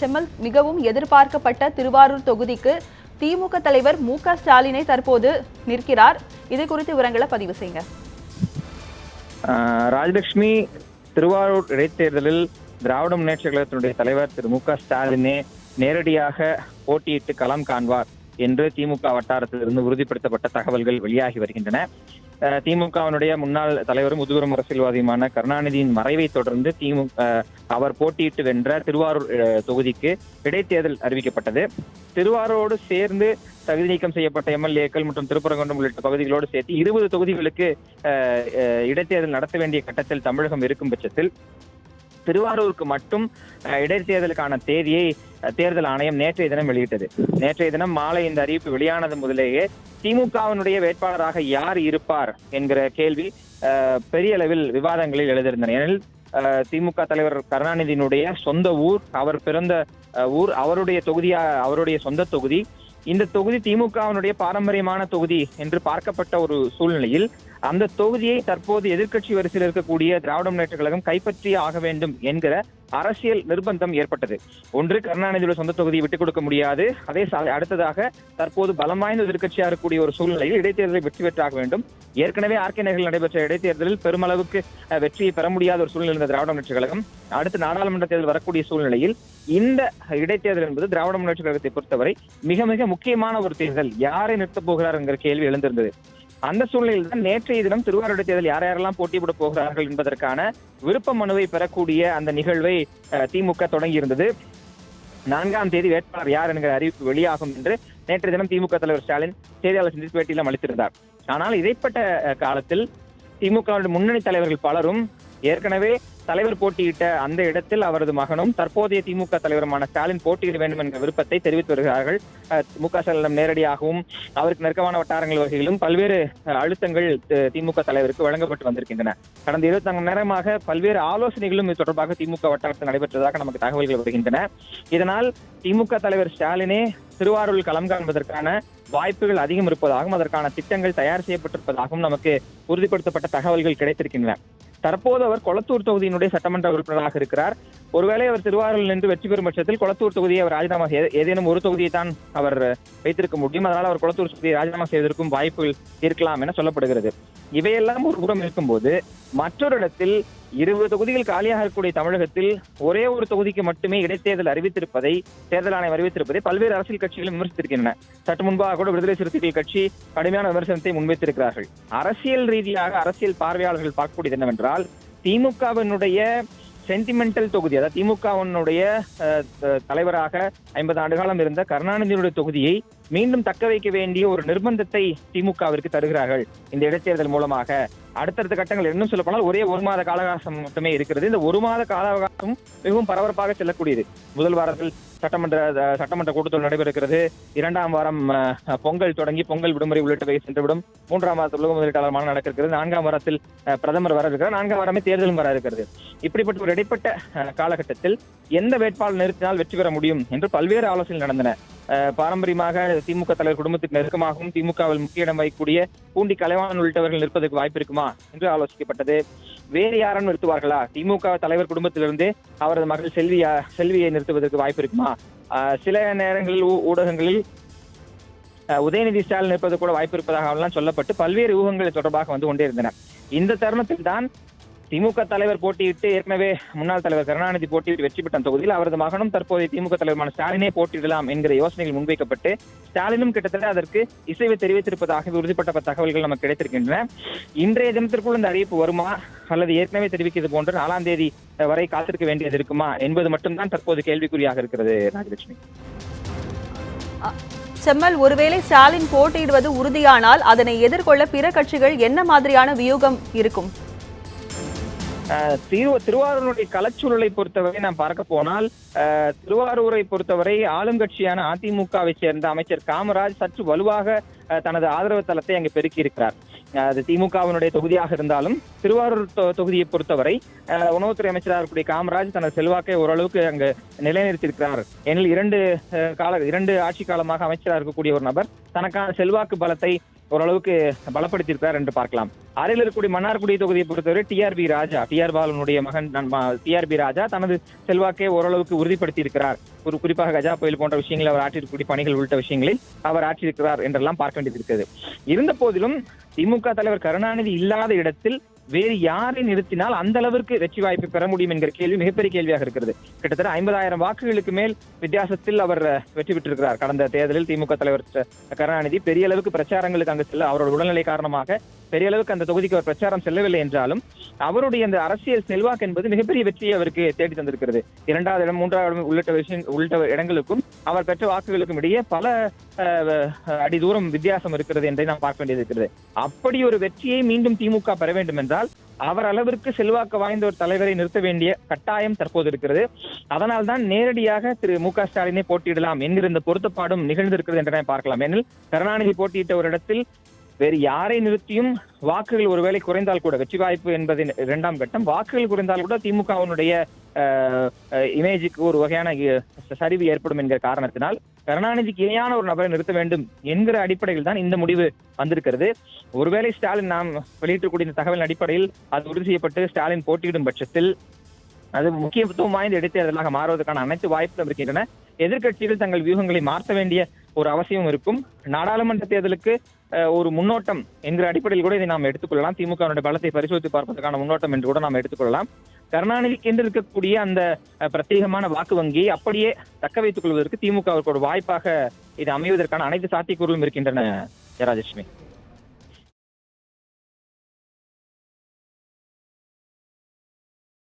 செம்மல் மிகவும் எதிர்பார்க்கப்பட்ட திருவாரூர் தொகுதிக்கு திமுக தலைவர் மு க ஸ்டாலினை தற்போது நிற்கிறார். இது குறித்து விவரங்களை பதிவு செய்யுங்க. ராஜலட்சுமி திருவாரூர் இடைத்தேர்தலில் திராவிட முன்னேற்ற கழகத்தினுடைய தலைவர் திரு மு க ஸ்டாலினே நேரடியாக போட்டியிட்டு களம் காண்பார் என்று திமுக வட்டாரத்திலிருந்து உறுதிப்படுத்தப்பட்ட தகவல்கள் வெளியாகி வருகின்றன. திமுகவினுடைய முன்னாள் தலைவரும் முதுபெரும் அரசியல்வாதியுமான கருணாநிதியின் மறைவை தொடர்ந்து திமுக அவர் போட்டியிட்டு வென்ற திருவாரூர் தொகுதிக்கு இடைத்தேர்தல் அறிவிக்கப்பட்டது. திருவாரூரோடு சேர்ந்து தகுதி நீக்கம் செய்யப்பட்ட எம்எல்ஏக்கள் மற்றும் திருப்பரங்குன்றம் உள்ளிட்ட பகுதிகளோடு சேர்த்து இருபது தொகுதிகளுக்கு இடைத்தேர்தல் நடத்த வேண்டிய கட்டத்தில் தமிழகம் இருக்கும் பட்சத்தில் திருவாரூருக்கு மட்டும் ஆஹ் இடைத்தேர்தலுக்கான தேதியை தேர்தல் ஆணையம் நேற்றைய தினம் வெளியிட்டது. நேற்றைய தினம் மாலை இந்த அறிவிப்பு வெளியானது முதலேயே திமுகவினுடைய வேட்பாளராக யார் இருப்பார் என்கிற கேள்வி பெரிய அளவில் விவாதங்களில் எழுதியிருந்தன ஏனெனில் திமுக தலைவர் கருணாநிதியினுடைய சொந்த ஊர் அவர் பிறந்த ஊர் அவருடைய தொகுதியா அவருடைய சொந்த தொகுதி. இந்த தொகுதி திமுகவினுடைய பாரம்பரியமான தொகுதி என்று பார்க்கப்பட்ட ஒரு சூழ்நிலையில் அந்த தொகுதியை தற்போது எதிர்க்கட்சி வரிசையில் இருக்கக்கூடிய திராவிட முன்னேற்ற கழகம் கைப்பற்றியே ஆக வேண்டும் என்கிற அரசியல் நிர்பந்தம் ஏற்பட்டது. ஒன்று கருணாநிதியோட சொந்த தொகுதியை விட்டுக் கொடுக்க முடியாது. அதே அடுத்ததாக தற்போது பலம் வாய்ந்த எதிர்கட்சியாக இருக்கக்கூடிய ஒரு சூழ்நிலையில் இடைத்தேர்தலை வெற்றி பெற்றாக வேண்டும். ஏற்கனவே ஆர்கே நகரில் நடைபெற்ற இடைத்தேர்தலில் பெருமளவுக்கு வெற்றியை பெற முடியாத ஒரு சூழ்நிலை இருந்த திராவிட முன்னேற்ற கழகம் அடுத்து நாடாளுமன்ற தேர்தல் வரக்கூடிய சூழ்நிலையில் இந்த இடைத்தேர்தல் என்பது திராவிட முன்னேற்ற கழகத்தை பொறுத்தவரை மிக மிக முக்கியமான ஒரு தேர்தல். யாரை நிறுத்தப் போகிறார் என்கிற கேள்வி எழுந்திருந்தது. அந்த சூழ்நிலையில் தான் நேற்றைய தினம் திருவாரூர் தேர்தல் யார் யாரெல்லாம் போட்டியிட போகிறார்கள் என்பதற்கான விருப்ப மனுவை பெறக்கூடிய அந்த நிகழ்வை அஹ், திமுக தொடங்கியிருந்தது. நான்காம் தேதி வேட்பாளர் யார் என்கிற அறிவிப்பு வெளியாகும் என்று நேற்றைய தினம் திமுக தலைவர் ஸ்டாலின் செய்தியாளர் சந்திப்பு பேட்டியிலும் அளித்திருந்தார். ஆனால் இடைப்பட்ட காலத்தில் திமுக முன்னணி தலைவர்கள் பலரும் ஏற்கனவே தலைவர் போட்டியிட்ட அந்த இடத்தில் அவரது மகனும் தற்போதைய திமுக தலைவருமான ஸ்டாலின் போட்டியிட வேண்டும் என்ற விருப்பத்தை தெரிவித்து வருகிறார்கள். அஹ், மு க ஸ்டாலினிடம் நேரடியாகவும் அவருக்கு நெருக்கமான வட்டாரங்கள் வகையிலும் பல்வேறு அழுத்தங்கள் திமுக தலைவருக்கு வழங்கப்பட்டு வந்திருக்கின்றன. கடந்த இருபத்தி நான்கு நேரமாக பல்வேறு ஆலோசனைகளும் இது தொடர்பாக திமுக வட்டாரத்தில் நடைபெற்றதாக நமக்கு தகவல்கள் வருகின்றன. இதனால் திமுக தலைவர் ஸ்டாலினே திருவாரூரில் களம் காண்பதற்கான வாய்ப்புகள் அதிகம் இருப்பதாகவும் அதற்கான திட்டங்கள் தயார் செய்யப்பட்டிருப்பதாகவும் நமக்கு உறுதிப்படுத்தப்பட்ட தகவல்கள் கிடைத்திருக்கின்றன. தற்போது அவர் கொளத்தூர் தொகுதியினுடைய சட்டமன்ற உறுப்பினராக இருக்கிறார். ஒருவேளை அவர் திருவாரூரில் நின்று வெற்றி பெறும் பட்சத்தில் கொளத்தூர் தொகுதியை அவர் ராஜினாமா செய்ய ஏதேனும் ஒரு தொகுதியை தான் அவர் வைத்திருக்க முடியும். அதனால் அவர் கொளத்தூர் தொகுதியை ராஜினாமா செய்வதற்கும் வாய்ப்புகள் இருக்கலாம் என சொல்லப்படுகிறது. இவையெல்லாம் ஒரு புறம் இருக்கும்போது மற்றொரு இடத்தில் இருபது தொகுதிகள் காலியாக இருக்கக்கூடிய தமிழகத்தில் ஒரே ஒரு தொகுதிக்கு மட்டுமே இடைத்தேர்தல் அறிவித்திருப்பதை தேர்தல் ஆணையம் அறிவித்திருப்பதை பல்வேறு அரசியல் கட்சிகளும் விமர்சித்திருக்கின்றன. சற்று முன்பாக கூட விடுதலை சிறுத்தைகள் கட்சி கடுமையான விமர்சனத்தை முன்வைத்திருக்கிறார்கள். அரசியல் ரீதியாக அரசியல் பார்வையாளர்கள் பார்க்கக்கூடியது என்னவென்றால் திமுகவினுடைய சென்டிமெண்டல் தொகுதி அதாவது திமுகவினுடைய தலைவராக ஐம்பது ஆண்டு காலம் இருந்த கருணாநிதியினுடைய தொகுதியை மீண்டும் தக்க வைக்க வேண்டிய ஒரு நிர்பந்தத்தை திமுகவிற்கு தருகிறார்கள். இந்த இடைத்தேர்தல் மூலமாக அடுத்தடுத்த கட்டங்கள் இன்னும் சொல்ல போனால் ஒரே ஒரு மாத கால அவகாசம் மட்டுமே இருக்கிறது. இந்த ஒரு மாத கால அவகாசம் மிகவும் பரபரப்பாக செல்லக்கூடியது. முதல் வாரத்தில் சட்டமன்ற சட்டமன்ற கூட்டத்தொடர் நடைபெறுகிறது. இரண்டாம் வாரம் பொங்கல் தொடங்கி பொங்கல் விடுமுறை உள்ளிட்டவை சென்றுவிடும். மூன்றாம் வாரத்தில் உலக முதலீட்டாளர் மாநாடு நடக்க இருக்கிறது நான்காம் வாரத்தில் பிரதமர் வர இருக்கிறார். நான்காம் வாரமே தேர்தலும் வர இருக்கிறது. இப்படிப்பட்ட ஒரு இடைப்பட்ட காலகட்டத்தில் எந்த வேட்பாளர் நிறுத்தினால் வெற்றி பெற முடியும் என்று பல்வேறு ஆலோசனை நடந்தன. பாரம்பரியமாக திமுக தலைவர் குடும்பத்துக்கு நெருக்கமாகவும் திமுகவில் முக்கிய இடம் வகிக்கக்கூடிய பூண்டி கலைவாணன் உள்ளிட்டவர்கள் நிற்பதற்கு வாய்ப்பு இருக்குமா என்று ஆலோசிக்கப்பட்டது. வேறு யாரும் நிறுத்துவார்களா? திமுக தலைவர் குடும்பத்திலிருந்து அவரது மகள் செல்வியா செல்வியை நிறுத்துவதற்கு வாய்ப்பு இருக்குமா? சில நேரங்களில் ஊடகங்களில் உதயநிதி ஸ்டாலின் நிற்பது கூட வாய்ப்பு இருப்பதாக எல்லாம் சொல்லப்பட்டு பல்வேறு ஊகங்கள் தொடர்பாக வந்து கொண்டே இருந்தன. இந்த தருணத்தில் தான் திமுக தலைவர் போட்டியிட்டு ஏற்கனவே முன்னாள் தலைவர் கருணாநிதி போட்டியிட்டு வெற்றி பெற்ற தொகுதியில் அவரது மகனும் தற்போதைய திமுக தலைவருமான ஸ்டாலினே போட்டியிடலாம் என்கிற யோசனைகள் முன்வைக்கப்பட்டு ஸ்டாலினும் கிட்டத்தட்ட அதற்கு இசைவை தெரிவித்திருப்பதாக உறுதிப்பட்ட தகவல்கள் நமக்கு கிடைத்திருக்கின்றன. இன்றைய தினத்திற்குள் இந்த அறிவிப்பு வருமா? அல்லது ஏற்கனவே தெரிவிக்கிறது போன்று நாலாம் தேதி வரை காத்திருக்க வேண்டியது இருக்குமா? என்பது மட்டும்தான் தற்போது கேள்விக்குறியாக இருக்கிறது ராஜலட்சுமி. செம்மல் ஒருவேளை ஸ்டாலின் போட்டியிடுவது உறுதியானால் அதனை எதிர்கொள்ள பிற கட்சிகள் என்ன மாதிரியான வியூகம் இருக்கும்? திரு திருவாரூருடைய கலச்சூழலை பொறுத்தவரை நாம் பார்க்க போனால் அஹ், திருவாரூரை பொறுத்தவரை ஆளுங்கட்சியான அதிமுகவை சேர்ந்த அமைச்சர் காமராஜ் சற்று வலுவாக தனது ஆதரவு தளத்தை அங்கு பெருக்கி இருக்கிறார் அஹ், அது திமுகவினுடைய தொகுதியாக இருந்தாலும் திருவாரூர் தொ- தொகுதியை பொறுத்தவரை அஹ், உணவுத்துறை அமைச்சராக இருக்கக்கூடிய காமராஜ் தனது செல்வாக்கை ஓரளவுக்கு அங்கு நிலைநிறுத்தியிருக்கிறார். ஏனில் இரண்டு கால இரண்டு ஆட்சி காலமாக அமைச்சராக இருக்கக்கூடிய ஒரு நபர் தனக்கான செல்வாக்கு பலத்தை ஓரளவுக்கு பலப்படுத்தியிருக்கார் என்று பார்க்கலாம். அறையில் இருக்கக்கூடிய மன்னார்குடி தொகுதியை பொறுத்தவரை டிஆர்பி ராஜா டிஆர் பாலனுடைய மகன் டிஆர்பி ராஜா தனது செல்வாக்கை ஓரளவுக்கு உறுதிப்படுத்தி இருக்கிறார் ஒரு குறிப்பாக கஜா புயல் போன்ற விஷயங்களில் அவர் ஆற்றியிருக்கக்கூடிய பணிகள் உள்ளிட்ட விஷயங்களில் அவர் ஆற்றியிருக்கிறார் என்றெல்லாம் பார்க்க வேண்டியது இருக்கிறது. இருந்த போதிலும் திமுக தலைவர் கருணாநிதி இல்லாத இடத்தில் வேறு யாரை நிறுத்தினால் அந்த அளவிற்கு வெற்றி வாய்ப்பை பெற முடியும் என்கிற கேள்வி மிகப்பெரிய கேள்வியாக இருக்கிறது. கிட்டத்தட்ட ஐம்பதாயிரம் வாக்குகளுக்கு மேல் வித்தியாசத்தில் அவர் வெற்றி பெற்றிருக்கிறார். கடந்த தேர்தலில் திமுக தலைவர் கருணாநிதி பெரிய அளவுக்கு பிரச்சாரங்களுக்கு அங்கு செல்ல அவரோட உடல்நிலை காரணமாக பெரிய அளவுக்கு அந்த தொகுதிக்கு அவர் பிரச்சாரம் செல்லவில்லை என்றாலும் அவருடைய அந்த அரசியல் செல்வாக்கு என்பது மிகப்பெரிய வெற்றியை அவருக்கு தேடி தந்திருக்கிறது. இரண்டாவது இடம் மூன்றாவது இடம் உள்ளிட்ட விஷயம் உள்ளிட்ட இடங்களுக்கும் அவர் பெற்ற வாக்குகளுக்கும் இடையே பல அடி தூரம் வித்தியாசம் இருக்கிறது என்றே நாம் பார்க்க வேண்டியது இருக்கிறது. அப்படி ஒரு வெற்றியை மீண்டும் திமுக பெற வேண்டும் என்றால் அவர் அளவிற்கு செல்வாக்கு வாய்ந்த ஒரு தலைவரை நிறுத்த வேண்டிய கட்டாயம் தற்போது இருக்கிறது. அதனால் தான் நேரடியாக திரு மு க ஸ்டாலினை போட்டியிடலாம். என்கிற இந்த பொருத்தப்பாடும் நிகழ்ந்திருக்கிறது என்று பார்க்கலாம். ஏனில் கருணாநிதி போட்டியிட்ட ஒரு இடத்தில் வேறு யாரை நிறுத்தியும் வாக்குகள் ஒருவேளை குறைந்தால் கூட வெற்றி வாய்ப்பு என்பது இரண்டாம் கட்டம். வாக்குகள் குறைந்தால் கூட திமுகவினுடைய இமேஜுக்கு ஒரு வகையான சரிவு ஏற்படும் என்கிற காரணத்தினால் கருணாநிதிக்கு இணையான ஒரு நபரை நிறுத்த வேண்டும் என்கிற அடிப்படையில் தான் இந்த முடிவு வந்திருக்கிறது. ஒருவேளை ஸ்டாலின் நாம் வெளியிட்டக்கூடிய இந்த தகவலின் அடிப்படையில் அது உறுதி செய்யப்பட்டு ஸ்டாலின் போட்டியிடும் பட்சத்தில் அது முக்கியத்துவம் வாய்ந்த இடைத்தேர்தலாக மாறுவதற்கான அனைத்து வாய்ப்புகளும் இருக்கின்றன. எதிர்கட்சிகள் தங்கள் வியூகங்களை மாற்ற வேண்டிய ஒரு அவசியம் இருக்கும். நாடாளுமன்ற தேர்தலுக்கு ஒரு முன்னோட்டம் என்கிற அடிப்படையில் கூட இதை நாம் எடுத்துக்கொள்ளலாம். திமுகவினுடைய பலத்தை பரிசோதித்து பார்ப்பதற்கான முன்னோட்டம் என்று கூட நாம் எடுத்துக்கொள்ளலாம். கருணாநிதிக்கு என்று இருக்கக்கூடிய அந்த பிரத்யேகமான வாக்கு வங்கியை அப்படியே தக்க வைத்துக் கொள்வதற்கு திமுக ஒரு வாய்ப்பாக இது அமைவதற்கான அனைத்து சாத்தியக்கூறுகளும் இருக்கின்றன ஜெயராஜலட்சுமி.